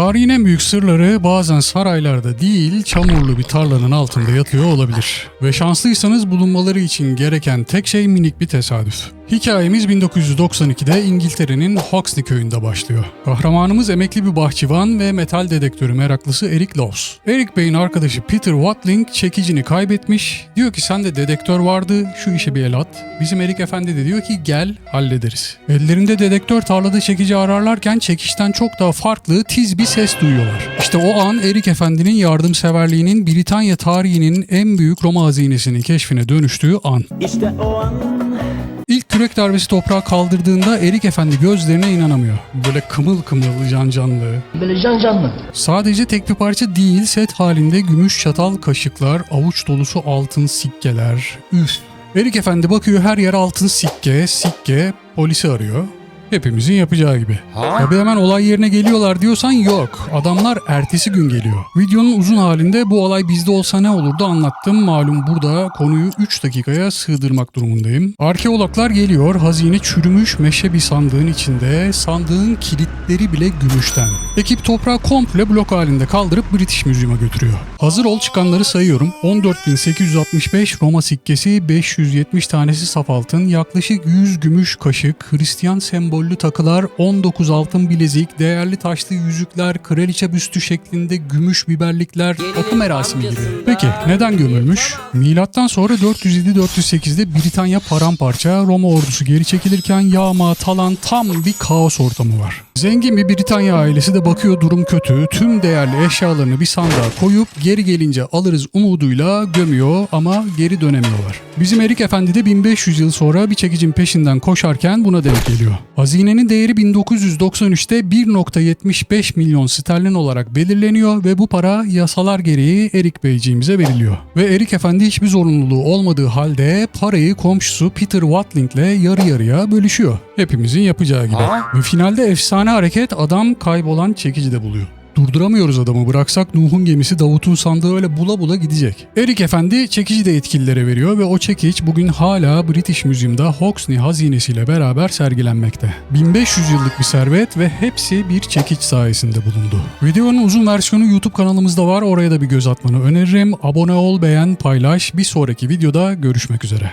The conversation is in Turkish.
Tarihin en büyük sırları bazen saraylarda değil, çamurlu bir tarlanın altında yatıyor olabilir. Ve şanslıysanız bulunmaları için gereken tek şey minik bir tesadüf. Hikayemiz 1992'de İngiltere'nin Hoxley köyünde başlıyor. Kahramanımız emekli bir bahçıvan ve metal dedektörü meraklısı Eric Laws. Eric Bey'in arkadaşı Peter Watling çekicini kaybetmiş. Diyor ki sende dedektör vardı, şu işe bir el at. Bizim Eric Efendi de diyor ki gel hallederiz. Ellerinde dedektör tarlada çekici ararlarken çekişten çok daha farklı tiz bir ses duyuyorlar. İşte o an Eric Efendi'nin yardımseverliğinin Britanya tarihinin en büyük Roma hazinesinin keşfine dönüştüğü an. İşte o an kürek darbesi toprağa kaldırdığında Erik Efendi gözlerine inanamıyor. Böyle kımıl kımıl can canlı. Böyle can canlı. Sadece tek bir parça değil set halinde gümüş çatal kaşıklar, avuç dolusu altın sikkeler. Üf. Erik Efendi bakıyor her yer altın sikke, sikke, polisi arıyor. Hepimizin yapacağı gibi. Tabi hemen olay yerine geliyorlar diyorsan yok. Adamlar ertesi gün geliyor. Videonun uzun halinde bu olay bizde olsa ne olurdu anlattım. Malum burada konuyu 3 dakikaya sığdırmak durumundayım. Arkeologlar geliyor. Hazine çürümüş meşe bir sandığın içinde. Sandığın kilitleri bile gümüşten. Ekip toprağı komple blok halinde kaldırıp British Museum'a götürüyor. Hazır ol çıkanları sayıyorum. 14.865 Roma sikkesi, 570 tanesi saf altın, yaklaşık 100 gümüş kaşık, Hristiyan sembollü takılar, 19 altın bilezik, değerli taşlı yüzükler, kraliçe büstü şeklinde gümüş biberlikler, okul merasimi gibi. Peki neden gömülmüş? Milattan sonra 407-408'de Britanya paramparça, Roma ordusu geri çekilirken yağma, talan tam bir kaos ortamı var. Zengin bir Britanya ailesi de bakıyor durum kötü. Tüm değerli eşyalarını bir sandığa koyup geri gelince alırız umuduyla gömüyor ama geri dönemiyorlar. Bizim Erik Efendi de 1500 yıl sonra bir çekicin peşinden koşarken buna denk geliyor. Hazinenin değeri 1993'te 1.75 milyon sterlin olarak belirleniyor ve bu para yasalar gereği Erik Beyciğimize veriliyor. Ve Erik Efendi hiçbir zorunluluğu olmadığı halde parayı komşusu Peter Watling'le yarı yarıya bölüşüyor. Hepimizin yapacağı gibi. Ve finalde efsane hareket adam kaybolan çekici de buluyor. Durduramıyoruz adamı bıraksak Nuh'un gemisi Davut'un sandığı öyle bula bula gidecek. Erik Efendi çekici de yetkililere veriyor ve o çekiç bugün hala British Museum'da Hoxney hazinesiyle beraber sergilenmekte. 1500 yıllık bir servet ve hepsi bir çekiç sayesinde bulundu. Videonun uzun versiyonu YouTube kanalımızda var oraya da bir göz atmanı öneririm. Abone ol, beğen, paylaş. Bir sonraki videoda görüşmek üzere.